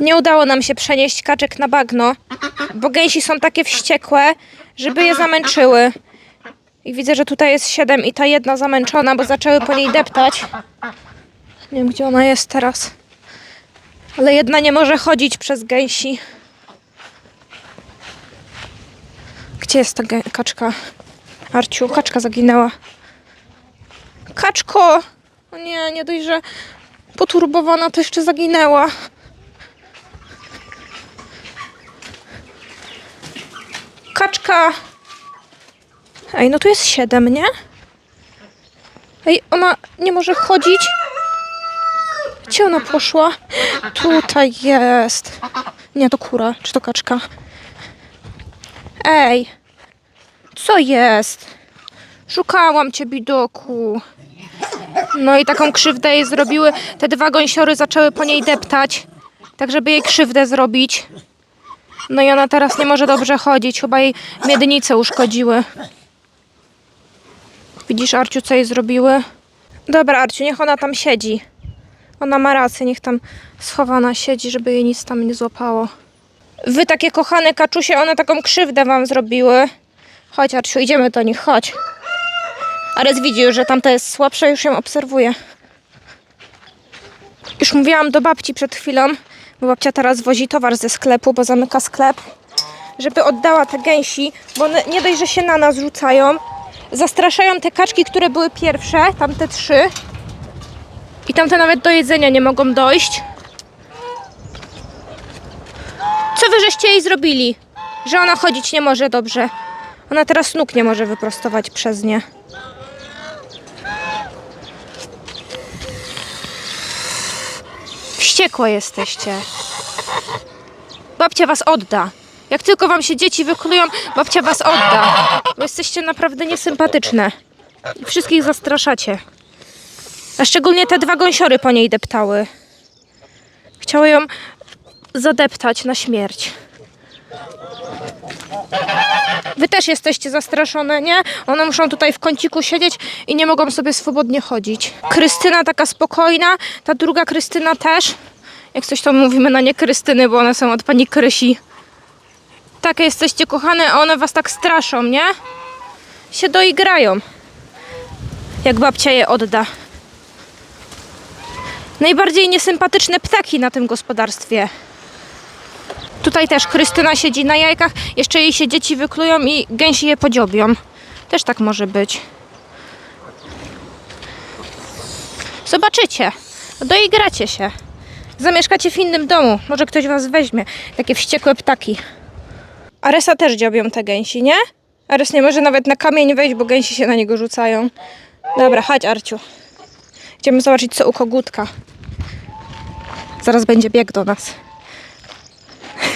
Nie udało nam się przenieść kaczek na bagno, bo gęsi są takie wściekłe, żeby je zamęczyły. I widzę, że tutaj jest siedem i ta jedna zamęczona, bo zaczęły po niej deptać. Nie wiem, gdzie ona jest teraz. Ale jedna nie może chodzić przez gęsi. Gdzie jest ta kaczka? Arciu, kaczka zaginęła. Kaczko! O nie, nie dość, że poturbowana, to jeszcze zaginęła. Kaczka! Ej, no tu jest siedem, nie? Ej, ona nie może chodzić. Gdzie ona poszła? Tutaj jest. Nie, to kura, czy to kaczka? Ej, co jest? Szukałam cię, bidoku. No i taką krzywdę jej zrobiły. Te dwa gąsiory zaczęły po niej deptać, tak żeby jej krzywdę zrobić. No i ona teraz nie może dobrze chodzić. Chyba jej miednice uszkodziły. Widzisz, Arciu, co jej zrobiły? Dobra, Arciu, niech ona tam siedzi. Ona ma rację, niech tam schowana siedzi, żeby jej nic tam nie złapało. Wy takie kochane kaczusie, one taką krzywdę wam zrobiły. Chodź, Arciu, idziemy do nich, chodź. Ares widzi że tamta jest słabsza, już ją obserwuje. Już mówiłam do babci przed chwilą, bo babcia teraz wozi towar ze sklepu, bo zamyka sklep, żeby oddała te gęsi, bo one nie dość, że się na nas rzucają, zastraszają te kaczki, które były pierwsze, tamte trzy. I tamte nawet do jedzenia nie mogą dojść. Co wy żeście jej zrobili? Że ona chodzić nie może dobrze. Ona teraz nóg nie może wyprostować przez nie. Wściekłe jesteście. Babcia was odda. Jak tylko wam się dzieci wyklują, babcia was odda. Bo jesteście naprawdę niesympatyczne. I Wszystkich zastraszacie. A szczególnie te dwa gąsiory po niej deptały. Chciały ją zadeptać na śmierć. Wy też jesteście zastraszone, nie? One muszą tutaj w kąciku siedzieć i nie mogą sobie swobodnie chodzić. Krystyna taka spokojna, ta druga Krystyna też. Jak coś to mówimy na nie Krystyny, bo one są od pani Krysi. Takie jesteście kochane, a one was tak straszą, nie? Się doigrają. Jak babcia je odda. Najbardziej niesympatyczne ptaki na tym gospodarstwie. Tutaj też Krystyna siedzi na jajkach, jeszcze jej się dzieci wyklują i gęsi je podziobią. Też tak może być. Zobaczycie. Doigracie się. Zamieszkacie w innym domu. Może ktoś was weźmie. Takie wściekłe ptaki. Aresa też dziobią te gęsi, nie? Ares nie może nawet na kamień wejść, bo gęsi się na niego rzucają. Dobra, chodź Arciu. Idziemy zobaczyć co u kogutka. Zaraz będzie bieg do nas.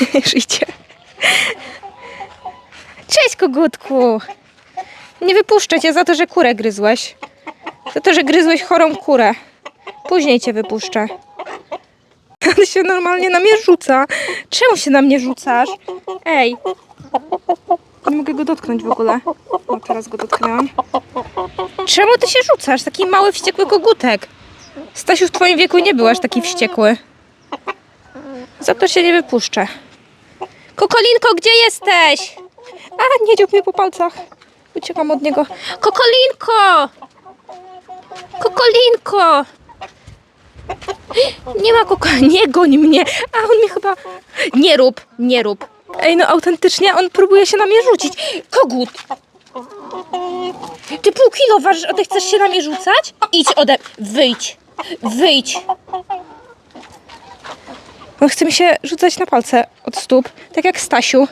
Idzie. Cześć kogutku. Nie wypuszczę cię za to, że kurę gryzłeś. Za to, że gryzłeś chorą kurę. Później cię wypuszczę. On się normalnie na mnie rzuca. Czemu się na mnie rzucasz? Ej. Nie mogę go dotknąć w ogóle. O, teraz go dotknęłam. Czemu ty się rzucasz? Taki mały, wściekły kogutek. Stasiu w twoim wieku nie był aż taki wściekły. Za to się nie wypuszczę. Kokolinko, gdzie jesteś? A, nie dziób mnie po palcach. Uciekam od niego. Kokolinko! Kokolinko! Nie ma koko... Nie goń mnie! A on mnie chyba... Nie rób, nie rób. Ej, no autentycznie on próbuje się na mnie rzucić. Kogut! Ty pół kilo ważysz, a ty chcesz się na mnie rzucać? Idź ode... Wyjdź! Wyjdź! On chce mi się rzucać na palce od stóp, tak jak Stasiu.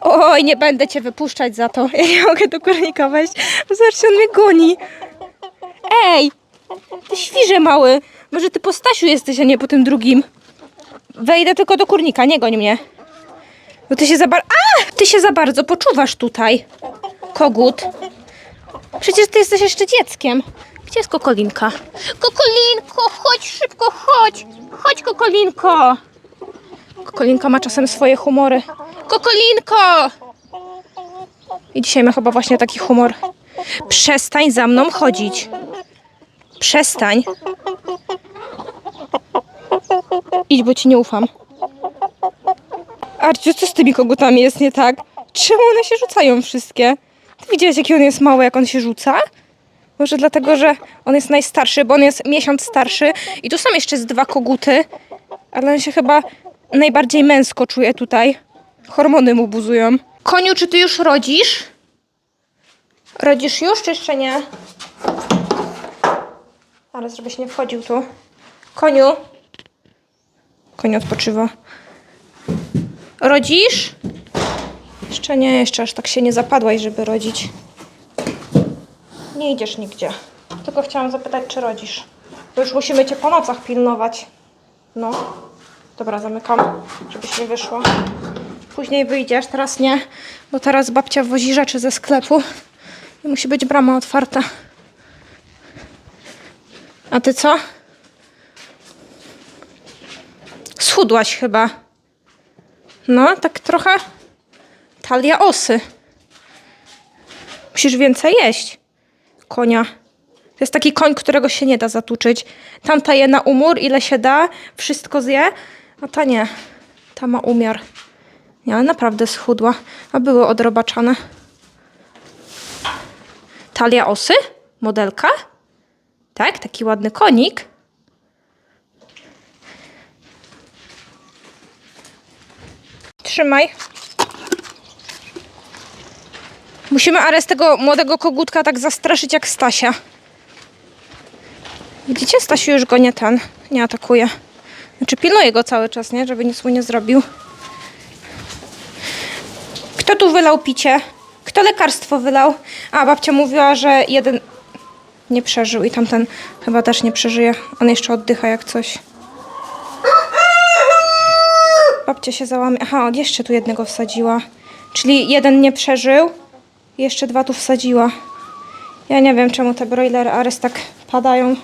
Oj, nie będę cię wypuszczać za to. Ja nie mogę do kurnika wejść. Zobaczcie, on mnie goni. Ej! Ty świrze mały. Może ty po Stasiu jesteś, a nie po tym drugim. Wejdę tylko do kurnika, nie goń mnie. Bo ty się za bardzo... A! Ty się za bardzo poczuwasz tutaj. Kogut. Przecież ty jesteś jeszcze dzieckiem. Gdzie jest Kokolinka? Kokolinko, chodź szybko, chodź! Chodź, Kokolinko! Kokolinka ma czasem swoje humory. Kokolinko! I dzisiaj ma chyba właśnie taki humor. Przestań za mną chodzić. Przestań. Idź, bo ci nie ufam. Arciu, co z tymi kogutami jest nie tak? Czemu one się rzucają wszystkie? Ty widziałeś, jaki on jest mały, jak on się rzuca? Może dlatego, że on jest najstarszy, bo on jest miesiąc starszy. I tu są jeszcze z dwa koguty, ale on się chyba najbardziej męsko czuje tutaj. Hormony mu buzują. Koniu, czy ty już rodzisz? Rodzisz już, czy jeszcze nie? Ale żebyś nie wchodził tu. Koniu. Koniu odpoczywa. Rodzisz? Jeszcze nie, jeszcze aż tak się nie zapadłaś, żeby rodzić. Nie idziesz nigdzie. Tylko chciałam zapytać, czy rodzisz. Bo już musimy cię po nocach pilnować. No. Dobra, zamykam, żebyś nie wyszła. Później wyjdziesz, teraz nie, bo teraz babcia wozi rzeczy ze sklepu i musi być brama otwarta. A ty co? Schudłaś chyba. No, tak trochę talia osy. Musisz więcej jeść. Konia. To jest taki koń, którego się nie da zatuczyć. Tamta je na umór, ile się da, wszystko zje, a ta nie. Ta ma umiar. Nie, ale naprawdę schudła. A były odrobaczane. Talia osy? Modelka? Tak, taki ładny konik. Trzymaj. Musimy Ares tego młodego kogutka tak zastraszyć jak Stasia. Widzicie, Stasiu już go nie ten, nie atakuje. Znaczy pilnuje go cały czas, nie? Żeby nic mu nie zrobił. Kto tu wylał picie? Kto lekarstwo wylał? A, babcia mówiła, że jeden nie przeżył i tamten chyba też nie przeżyje. On jeszcze oddycha jak coś. Babcia się załamie. Aha, jeszcze tu jednego wsadziła. Czyli jeden nie przeżył, jeszcze dwa tu wsadziła. Ja nie wiem, czemu te broilery Ares tak padają.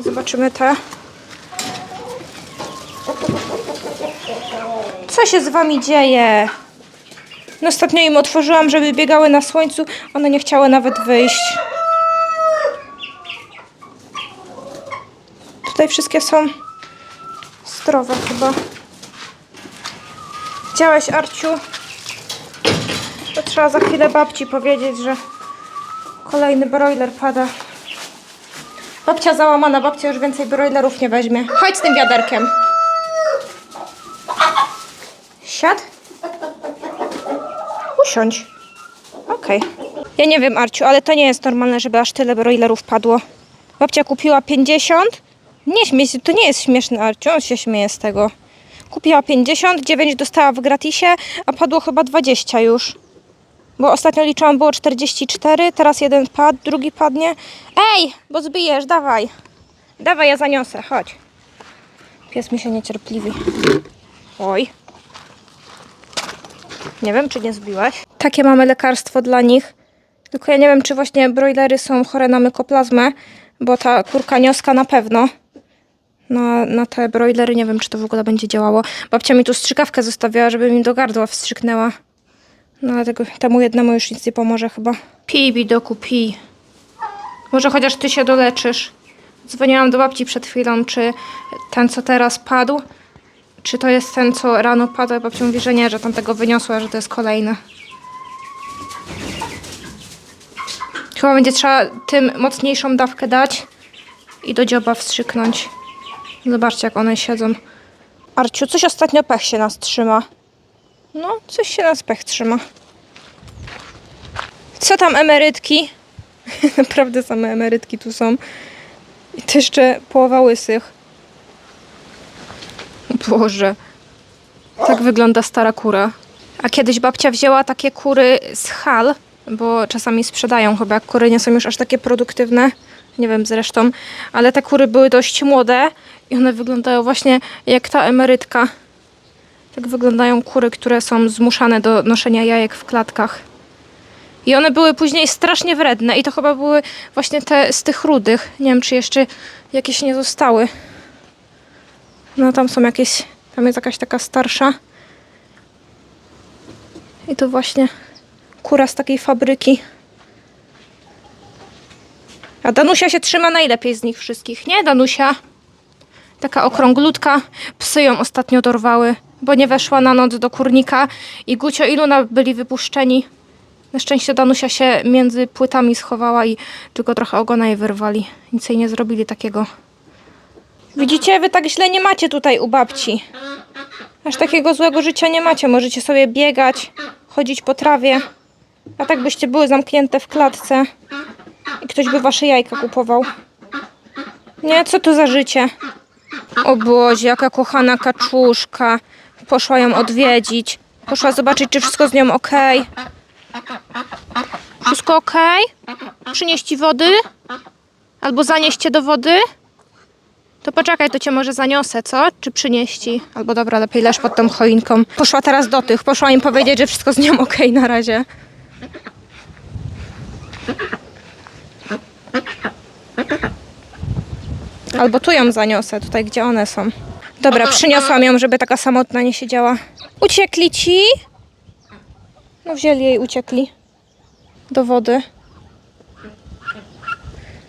Zobaczymy te. Co się z wami dzieje? No ostatnio im otworzyłam, żeby biegały na słońcu. One nie chciały nawet wyjść. Tutaj wszystkie są zdrowe chyba. Widziałeś, Arciu? Trzeba za chwilę babci powiedzieć, że kolejny broiler pada. Babcia załamana, babcia już więcej broilerów nie weźmie. Chodź z tym wiaderkiem. Siad. Usiądź. Okej. Ja nie wiem, Arciu, ale to nie jest normalne, żeby aż tyle broilerów padło. Babcia kupiła 50. Nie śmiej się, to nie jest śmieszne, Arciu, on się śmieje z tego. Kupiła 50, 9 dostała w gratisie, a padło chyba 20 już. Bo ostatnio liczyłam było 44, teraz jeden padł, drugi padnie. Ej, bo zbijesz, dawaj. Dawaj, ja zaniosę, chodź. Pies mi się niecierpliwi. Oj. Nie wiem, czy nie zbiłaś. Takie mamy lekarstwo dla nich. Tylko ja nie wiem, czy właśnie broilery są chore na mykoplazmę, bo ta kurka nioska na pewno. Na, na te broilery nie wiem, czy to w ogóle będzie działało. Babcia mi tu strzykawkę zostawiała, żeby mi do gardła wstrzyknęła. No ale tego, temu jednemu już nic nie pomoże chyba. Pij, bidoku, pij. Może chociaż ty się doleczysz. Dzwoniłam do babci przed chwilą, czy ten, co teraz padł, czy to jest ten, co rano padł. Babcia mówi, że nie, że tamtego wyniosła, że to jest kolejny. Chyba będzie trzeba tym mocniejszą dawkę dać i do dzioba wstrzyknąć. Zobaczcie, jak one siedzą. Arciu, coś ostatnio pech się nas trzyma. No, coś się nas pech trzyma. Co tam emerytki? Naprawdę same emerytki tu są. I to jeszcze połowa łysych. Boże. Tak wygląda stara kura. A kiedyś babcia wzięła takie kury z hal, bo czasami sprzedają chyba, jak kury nie są już aż takie produktywne. Nie wiem zresztą, ale te kury były dość młode i one wyglądają właśnie jak ta emerytka. Tak wyglądają kury, które są zmuszane do noszenia jajek w klatkach. I one były później strasznie wredne i to chyba były właśnie te z tych rudych. Nie wiem, czy jeszcze jakieś nie zostały. No tam są jakieś, tam jest jakaś taka starsza. I to właśnie kura z takiej fabryki. A Danusia się trzyma najlepiej z nich wszystkich, nie Danusia? Taka okrąglutka. Psy ją ostatnio dorwały, bo nie weszła na noc do kurnika i Gucio i Luna byli wypuszczeni. Na szczęście Danusia się między płytami schowała i tylko trochę ogona jej wyrwali. Nic jej nie zrobili takiego. Widzicie, wy tak źle nie macie tutaj u babci. Aż takiego złego życia nie macie. Możecie sobie biegać, chodzić po trawie. A tak byście były zamknięte w klatce i ktoś by wasze jajka kupował. Nie, co to za życie? O Boże, jaka kochana kaczuszka. Poszła ją odwiedzić. Poszła zobaczyć, czy wszystko z nią ok. Wszystko ok? Przynieść ci wody? Albo zanieść cię do wody? To poczekaj, to cię może zaniosę, co? Czy przynieść ci? Albo dobra, lepiej leż pod tą choinką. Poszła teraz do tych. Poszła im powiedzieć, że wszystko z nią ok na razie. Albo tu ją zaniosę, tutaj gdzie one są. Dobra, przyniosłam ją, żeby taka samotna nie siedziała. Uciekli ci? No wzięli jej, uciekli. Do wody.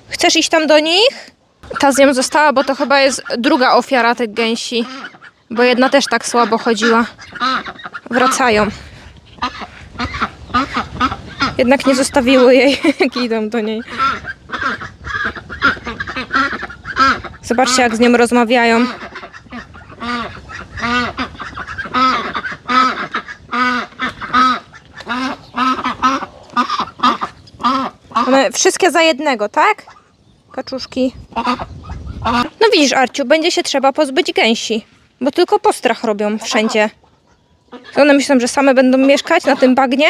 Chcesz iść tam do nich? Ta z nią została, bo to chyba jest druga ofiara tych gęsi. Bo jedna też tak słabo chodziła. Wracają. Jednak nie zostawiły jej, jak idą do niej. Zobaczcie, jak z nią rozmawiają. Wszystkie za jednego, tak? Kaczuszki. No widzisz, Arciu, będzie się trzeba pozbyć gęsi, bo tylko postrach robią wszędzie. To one myślą, że same będą mieszkać na tym bagnie?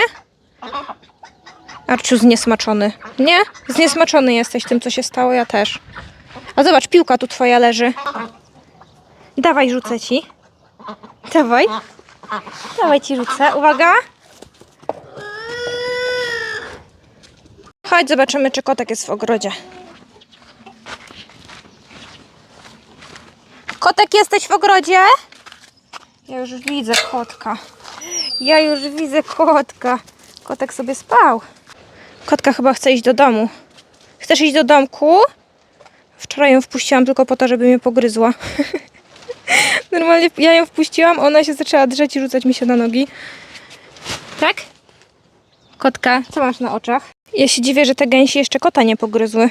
Arciu zniesmaczony. Nie? Zniesmaczony jesteś tym, co się stało, ja też. A zobacz, piłka tu twoja leży. Dawaj, rzucę ci. Dawaj. Dawaj ci rzucę. Uwaga. Chodź, zobaczymy, czy kotek jest w ogrodzie. Kotek, jesteś w ogrodzie? Ja już widzę kotka. Ja już widzę kotka. Kotek sobie spał. Kotka chyba chce iść do domu. Chcesz iść do domku? Wczoraj ją wpuściłam tylko po to, żeby mnie pogryzła. Normalnie ja ją wpuściłam, ona się zaczęła drzeć i rzucać mi się na nogi. Tak? Kotka, co masz na oczach? Ja się dziwię, że te gęsi jeszcze kota nie pogryzły.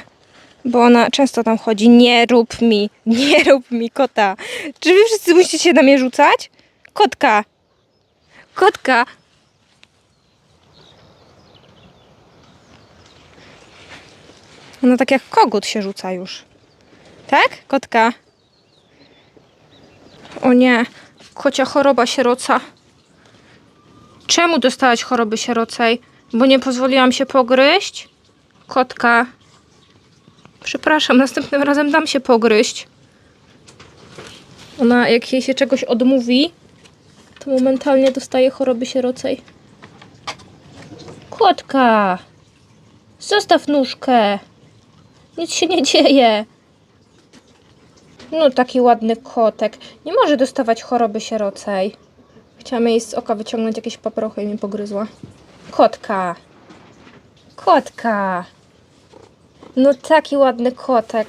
Bo ona często tam chodzi. Nie rób mi, nie rób mi kota. Czy wy wszyscy musicie się na mnie rzucać? Kotka. Kotka. Ona tak jak kogut się rzuca już. Tak? Kotka. O nie, kocia choroba sieroca. Czemu dostałaś choroby sierocej? Bo nie pozwoliłam się pogryźć? Kotka. Przepraszam, następnym razem dam się pogryźć. Ona, jak jej się czegoś odmówi, to momentalnie dostaje choroby sierocej. Kotka! Zostaw nóżkę! Nic się nie dzieje. No, taki ładny kotek. Nie może dostawać choroby sierocej. Chciałam jej z oka wyciągnąć jakieś paprochy i mnie pogryzła. Kotka. Kotka. No taki ładny kotek.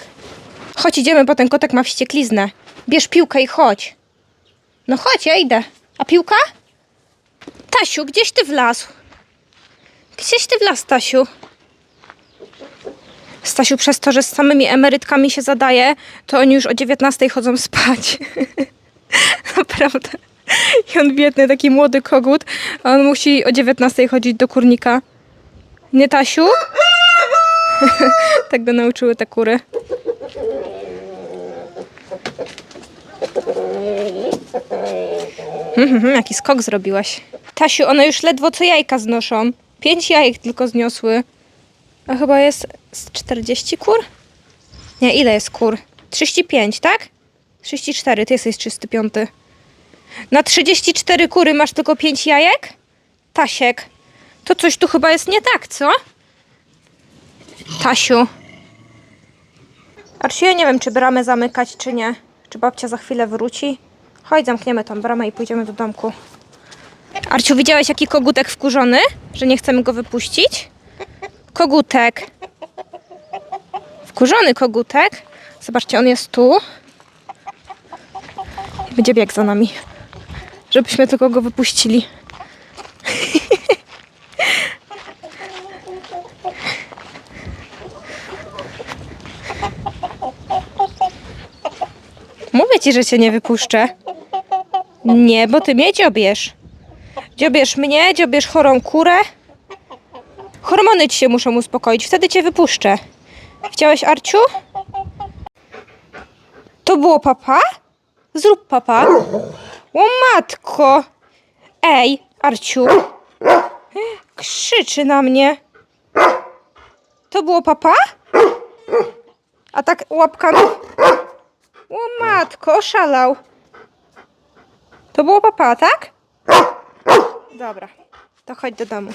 Chodź, idziemy, bo ten kotek ma wściekliznę. Bierz piłkę i chodź. No chodź, ja idę. A piłka? Tasiu, gdzieś ty wlazł? Gdzieś ty wlazł, Stasiu? Stasiu, przez to, że z samymi emerytkami się zadaje, to oni już o 19 chodzą spać. Naprawdę. I on biedny, taki młody kogut, a on musi o 19 chodzić do kurnika. Nie, Tasiu? tak go nauczyły te kury. Mhm, jaki skok zrobiłaś. Tasiu, one już ledwo co jajka znoszą. Pięć jajek tylko zniosły. A chyba jest z 40 kur? Nie, ile jest kur? 35, tak? 34, ty jesteś 35. Na 34 kury masz tylko 5 jajek? Tasiek, to coś tu chyba jest nie tak, co? Tasiu. Arsiu, ja nie wiem, czy bramę zamykać, czy nie. Czy babcia za chwilę wróci? Chodź, zamkniemy tą bramę i pójdziemy do domku. Arciu, widziałeś jaki kogutek wkurzony? Że nie chcemy go wypuścić? Kogutek. Wkurzony kogutek. Zobaczcie, on jest tu. Będzie bieg za nami. Żebyśmy tylko go wypuścili. Mówię ci, że cię nie wypuszczę. Nie, bo ty mnie dziobierz. Dziobierz mnie, dziobierz chorą kurę. Hormony ci się muszą uspokoić, wtedy cię wypuszczę. Chciałeś, Arciu? To było papa? Zrób papa. O matko! Ej, Arciu! Krzyczy na mnie. To było papa? A tak łapkami? O matko, oszalał. To było papa, tak? Dobra, to chodź do domu.